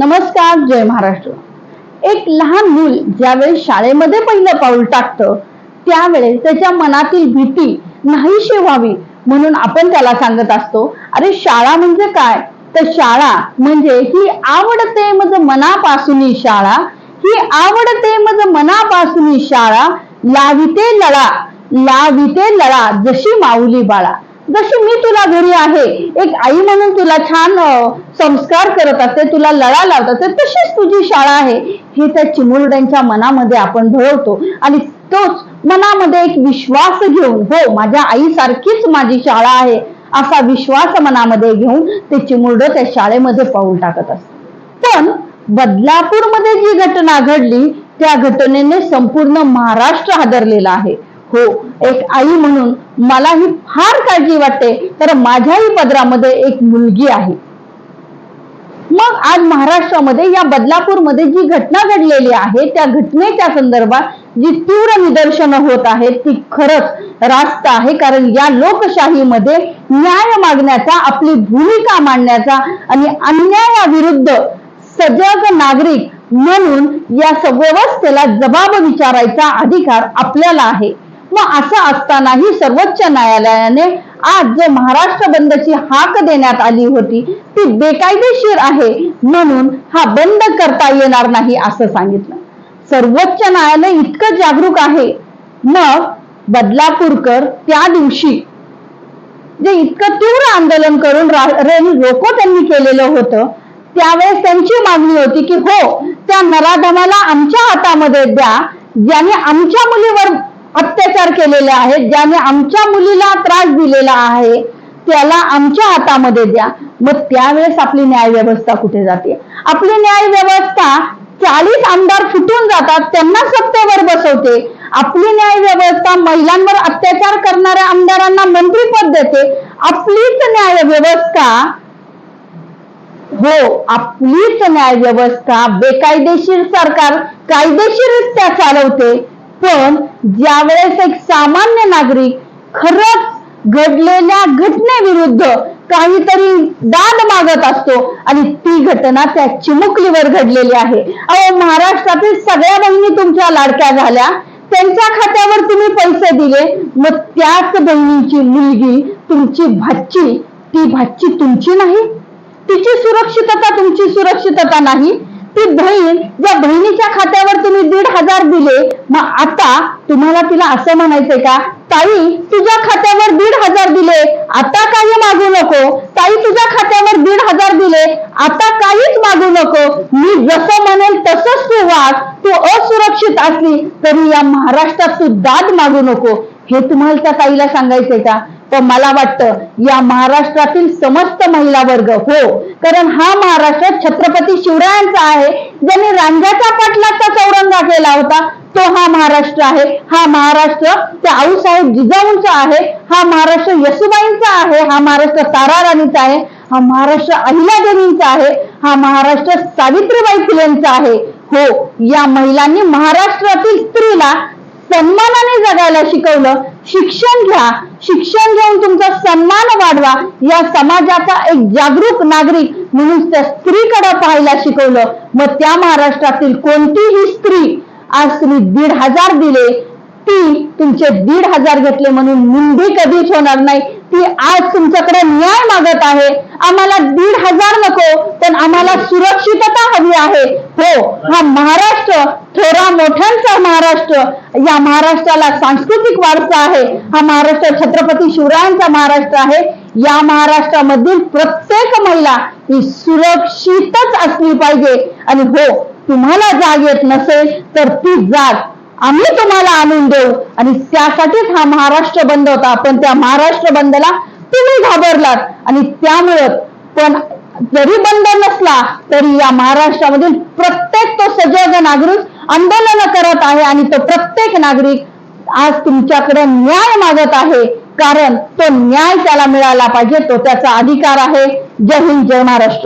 नमस्कार जय महाराष्ट्र. एक लहान मूल ज्यावेळेस शाळेमध्ये पहिलं पाऊल टाकतं त्यावेळेस त्याच्या मनातील भीती नाहीशी व्हावी म्हणून आपण त्याला सांगत असतो. अरे शाळा म्हणजे काय? तर शाळा म्हणजे ही आवडते मज मनापासून शाळा ही आवडते मज मनापासून शाळा लाविते लळा लाविते लळा जशी माऊली बाळा. जशी मी तुला घरी आहे एक आई म्हणून तुला छान संस्कार करत असते तुला लळा लावत असते तशीच तुझी शाळा आहे. हे त्या चिमुरड्यांच्या मनामध्ये आपण भरवतो आणि तोच मनामध्ये एक विश्वास घेऊन हो माझ्या आईसारखीच माझी शाळा आहे असा विश्वास मनामध्ये घेऊन ते चिमुरड त्या शाळेमध्ये पाऊल टाकत असत पण बदलापूरमध्ये जी घटना घडली त्या घटनेने संपूर्ण महाराष्ट्र हादरलेला आहे. हो. एक आई म्हणून मलाही फार काळजी वाटते. तर माझ्याही पदरामध्ये एक मुलगी आहे. मग आज महाराष्ट्रामध्ये या बदलापूरमध्ये जी घटना घडलेली आहे त्या घटनेच्या संदर्भात जी तीव्र निदर्शनं होत आहेत ती खरंच रास्त आहे. कारण या लोकशाहीमध्ये न्याय मागण्याचा आपली भूमिका मांडण्याचा आणि अन्यायाविरुद्ध सजग नागरिक म्हणून या स- व्यवस्थेला जबाब विचारायचा अधिकार आपल्याला आहे. मग असं असतानाही सर्वोच्च न्यायालयाने आज जो महाराष्ट्र बंदची हाक देण्यात आली होती ती बेकायदेशीर आहे म्हणून हा बंद करता येणार नाही असं सांगितलं. सर्वोच्च न्यायालय इतकं जागरूक आहे. मग बदलापूरकर त्या दिवशी जे इतकं तीव्र आंदोलन करून रा- रेल रोको त्यांनी केलेलं होतं त्यावेळेस त्यांची मागणी होती की हो त्या नराधमाला आमच्या हातामध्ये द्या ज्याने आमच्या मुलीवर अत्याचार केलेले आहेत ज्याने आमच्या मुलीला त्रास दिलेला आहे त्याला आमच्या हातामध्ये द्या. मग त्यावेळेस आपली न्याय व्यवस्था कुठे जाते? आपली न्याय व्यवस्था चाळीस आमदार फुटून जातात त्यांना सत्तेवर बसवते. आपली न्याय व्यवस्था महिलांवर अत्याचार करणाऱ्या आमदारांना मंत्रीपद देते. आपलीच न्याय व्यवस्था हो आपलीच न्याय व्यवस्था बेकायदेशीर सरकार कायदेशीररित्या चालवते. पण ज्यावेळेस एक सामान्य नागरिक खरंच घडलेल्या घटनेविरुद्ध काहीतरी दाद मागत असतो आणि ती घटना त्या चिमुकलीवर घडलेली आहे. अहो महाराष्ट्रातील सगळ्या बहिणी तुमच्या लाडक्या झाल्या. त्यांच्या खात्यावर तुम्ही पैसे दिले. मग त्याच बहिणीची मुलगी तुमची भाची ती भाची तुमची नाही? तिची सुरक्षितता तुमची सुरक्षितता नाही? ती बहीण ज्या बहिणीच्या खात्यावर तुम्ही दीड हजार दिले मग आता तुम्हाला तिला असं म्हणायचंय का? ताई तुझ्या खात्यावर दीड हजार दिले आता काही मागू नको. ताई तुझ्या खात्यावर दीड हजार दिले आता काहीच मागू नको. मी जसं म्हणेल तसंच तू वाग. तू असुरक्षित असली तरी या महाराष्ट्रात तू दाद मागू नको. हे तुम्हाला त्या ताईला सांगायचंय का? तर मला वाटतं या महाराष्ट्रातील समस्त महिला वर्ग हो. कारण हा महाराष्ट्र छत्रपती शिवरायांचा आहे. ज्याने रांजाच्या पाटलाचा चौरंगा केला होता तो हा महाराष्ट्र आहे. हा महाराष्ट्र त्या आऊसाहेब जिजाऊंचा आहे. हा महाराष्ट्र यसुबाईंचा आहे. हा महाराष्ट्र ताराराणीचा आहे. हा महाराष्ट्र अहिल्यादेवींचा आहे. हा महाराष्ट्र सावित्रीबाई फुलेंचा आहे. हो या महिलांनी महाराष्ट्रातील स्त्रीला सन्मानाने जगायला शिकवलं शिक्षण घ्या. शिक्षण घेऊन तुमचा सन्मान वाढवा. या समाजाचा एक जागरूक नागरिक म्हणून त्या स्त्रीकडे पाहायला शिकवलं. मग त्या महाराष्ट्रातील कोणतीही स्त्री आज तुम्ही दीड हजार दिले ती तुमचे दीड हजार घेतले म्हणून मुंडी कधीच होणार नाही. ती आज तुमच्याकडे न्याय मागत आहे. आम्हाला दीड हजार नको पण आम्हाला सुरक्षितता हवी आहे. हो हा महाराष्ट्र थोरा मोठ्यांचा महाराष्ट्र. या महाराष्ट्राला सांस्कृतिक वारसा आहे. हा महाराष्ट्र छत्रपती शिवरायांचा महाराष्ट्र आहे. या महाराष्ट्रामधील प्रत्येक महिला ही सुरक्षितच असली पाहिजे. आणि हो तुम्हाला जाग येत नसेल तर ती जाग आम्ही तुम्हाला आणून देऊ. आणि त्यासाठीच हा महाराष्ट्र बंद होता. पण त्या महाराष्ट्र बंदला तुम्ही घाबरलात. आणि त्यामुळे पण जरी बंद नसला तरी या महाराष्ट्रामधील प्रत्येक तो सजग नागरिक आंदोलन करत आहे आणि तो प्रत्येक नागरिक आज तुमच्याकडे न्याय मागत आहे. कारण तो न्याय त्याला मिळाला पाहिजे तो त्याचा अधिकार आहे. जय हिंद जय महाराष्ट्र.